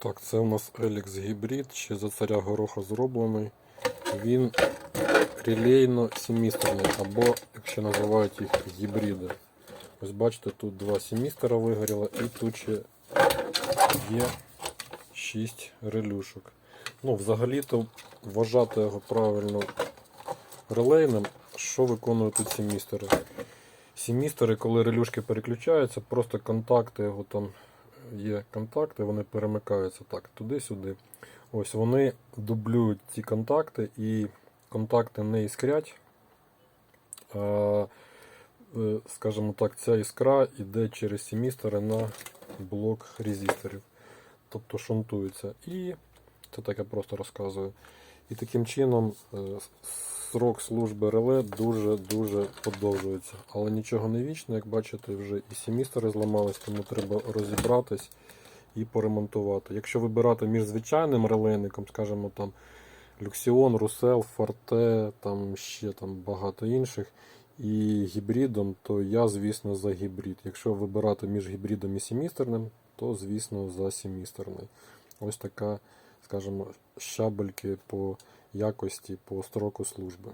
Так, це у нас Elix гібрид, ще за царя гороха зроблений. Він релейно семістерний, або, якщо називають їх гібриди. Ось бачите, тут два семістера вигоріло і тут ще є 6 релюшок. Ну, взагалі-то вважати його правильно релейним, що виконують тут семістери. Семістери, коли релюшки переключаються, просто контакти його там є контакти, вони перемикаються так, туди-сюди. Ось вони дублюють ці контакти і контакти не іскрять. А, е, скажімо так, ця іскра йде через семістери на блок резисторів. Тобто шунтується. І це так я просто розказую. І таким чином е, срок служби реле дуже-дуже подовжується. Але нічого не вічно, як бачите, вже і семістери зламались, тому треба розібратись і поремонтувати. Якщо вибирати між звичайним релейником, скажімо там Люксіон, Русел, Форте, там ще там багато інших, і гібридом, то я, звісно, за гібрид. Якщо вибирати між гібридом і семістерним, то, звісно, за семістерний. Ось така, скажімо, щабельки по якості, по строку служби.